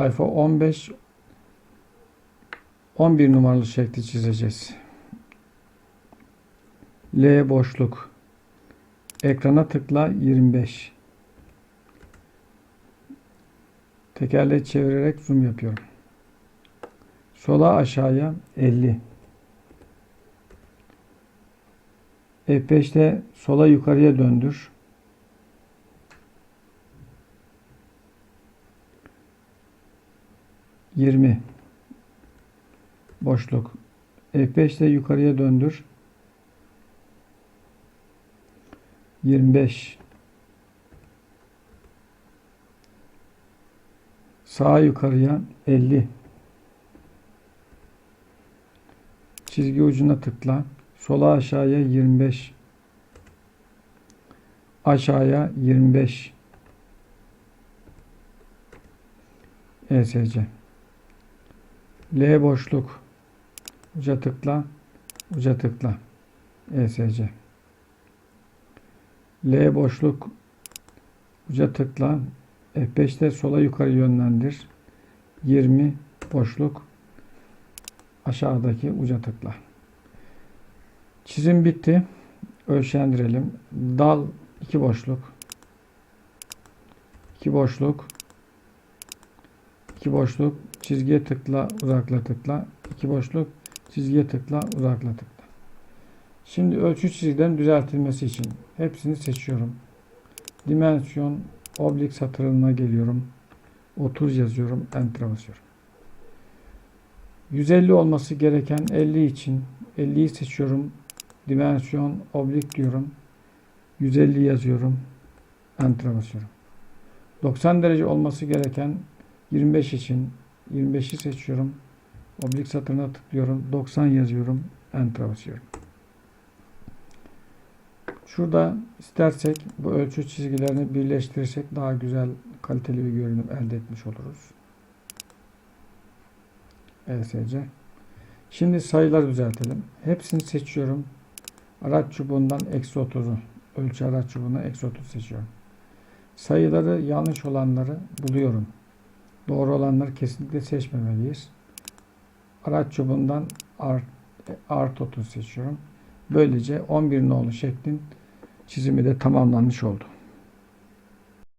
sayfa 15 11 numaralı şekli çizeceğiz. L boşluk. Ekrana tıkla 25. Tekerleği çevirerek zoom yapıyorum. Sola aşağıya 50. F5'te sola yukarıya döndür. Yirmi. Boşluk. F5'te yukarıya döndür. 25. Sağa yukarıya 50. Çizgi ucuna tıkla. Sola aşağıya 25. Aşağıya 25. ESC. L boşluk. Uca tıkla. Uca tıkla. ESC. L boşluk. Uca tıkla. F5'te sola yukarı yönlendir. 20 boşluk. Aşağıdaki uca tıkla. Çizim bitti. Ölçendirelim. Dal iki boşluk. iki boşluk. İki boşluk. Çizgiye tıkla, uzakla tıkla. iki boşluk. Çizgiye tıkla, uzakla tıkla. Şimdi ölçü çizgilerin düzeltilmesi için hepsini seçiyorum. Dimensiyon oblik satırına geliyorum. 30 yazıyorum. Enter basıyorum. 150 olması gereken 50 için 50'yi seçiyorum. Dimensiyon oblik diyorum. 150 yazıyorum. Enter basıyorum. 90 derece olması gereken 25 için 25'i seçiyorum. Oblik satırına tıklıyorum. 90 yazıyorum. Enter basıyorum. Şurada istersek bu ölçü çizgilerini birleştirirsek daha güzel kaliteli bir görünüm elde etmiş oluruz. ESC. Şimdi sayıları düzeltelim. Hepsini seçiyorum. Araç çubuğundan eksi 30'u. Ölçü araç çubuğuna eksi 30 seçiyorum. Sayıları yanlış olanları buluyorum. Doğru olanları kesinlikle seçmemeliyiz. Araç çubuğundan art, art 30 seçiyorum. Böylece 11 nolu şeklin çizimi de tamamlanmış oldu.